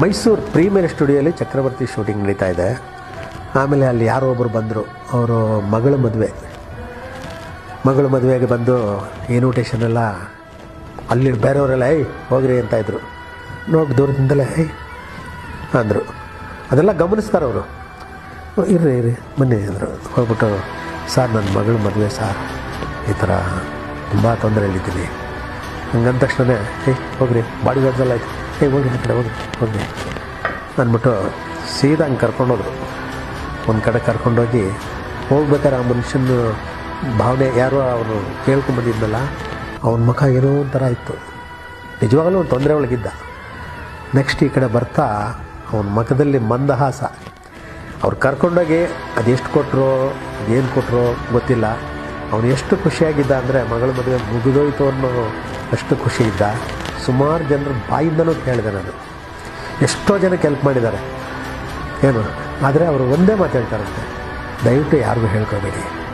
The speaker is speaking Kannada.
ಮೈಸೂರು ಪ್ರೀಮಿಯರ್ ಸ್ಟುಡಿಯೋಲಿ ಚಕ್ರವರ್ತಿ ಶೂಟಿಂಗ್ ನಡೀತಾ ಇದೆ. ಆಮೇಲೆ ಅಲ್ಲಿ ಯಾರೋ ಒಬ್ಬರು ಬಂದರು. ಅವರು ಮಗಳ ಮದುವೆ. ಮಗಳ ಮದುವೆಗೆ ಬಂದು ಇನ್ವಿಟೇಷನ್ ಎಲ್ಲ ಅಲ್ಲಿ ಬೇರೆಯವರೆಲ್ಲ, ಏಯ್, ಹೋಗ್ರಿ ಅಂತ ಇದ್ರು. ನೋಡಿ ದೂರದಿಂದಲೇ, ಏಯ್ ಅಂದರು. ಅದೆಲ್ಲ ಗಮನಿಸ್ತಾರೆ ಅವರು. ಇರ್ರಿ ಇರ್ರಿ, ಬನ್ನಿ ಅಂದರು. ಹೋಗ್ಬಿಟ್ಟು, ಸರ್ ನನ್ನ ಮಗಳ ಮದುವೆ, ಸರ್. ಈ ಥರ ತುಂಬ ತೊಂದರೆಯಲ್ಲಿದ್ದೀನಿ ಹಂಗಂದ ತಕ್ಷಣ ಏಯ್, ಹೋಗ್ರಿ ಬಾಡಿ ಗಾರ್ಡ್ಸ್ ಎಲ್ಲ ಆಯ್ತು. ಏಯ್ ಹೋಗಿ ಆ ಕಡೆ, ಹೋಗಿ ಹೋಗಿ. ಅಂದ್ಬಿಟ್ಟು ಸೀದಾ ಹಂಗೆ ಕರ್ಕೊಂಡೋದ್ರು ಒಂದು ಕಡೆ ಕರ್ಕೊಂಡೋಗಿ ಹೋಗ್ಬೇಕಾದ್ರೆ ಆ ಮನುಷ್ಯನ ಭಾವನೆ, ಯಾರೋ ಅವನು ಕೇಳ್ಕೊಂಬಂದಿದ್ನಲ್ಲ ಅವನ ಮುಖ ಏನೋ ಒಂಥರ ಇತ್ತು. ನಿಜವಾಗಲೂ ಒಂದು ತೊಂದರೆ ಒಳಗಿದ್ದ. ನೆಕ್ಸ್ಟ್ ಈ ಕಡೆ ಬರ್ತಾ, ಅವನ ಮುಖದಲ್ಲಿ ಮಂದಹಾಸ. ಅವ್ರು ಕರ್ಕೊಂಡೋಗಿ ಅದೆಷ್ಟು ಕೊಟ್ಟರು ಏನು ಕೊಟ್ಟರು ಗೊತ್ತಿಲ್ಲ. ಅವನು ಎಷ್ಟು ಖುಷಿಯಾಗಿದ್ದ ಅಂದರೆ ಮಗಳ ಮದುವೆ ಮುಗಿದೋಯ್ತು ಅನ್ನೋ ಅಷ್ಟು ಖುಷಿ ಇದ್ದ. ಸುಮಾರು ಜನರ ಬಾಯಿಂದನೂ ಕೇಳಿದೆ ನಾನು. ಎಷ್ಟೋ ಜನಕ್ಕೆ ಹೆಲ್ಪ್ ಮಾಡಿದ್ದಾರೆ. ಏನು? ಆದರೆ ಅವರು ಒಂದೇ ಮಾತು ಹೇಳ್ತಾರಂತೆ ದಯವಿಟ್ಟು ಯಾರಿಗೂ ಹೇಳ್ಕೋಬೇಡಿ.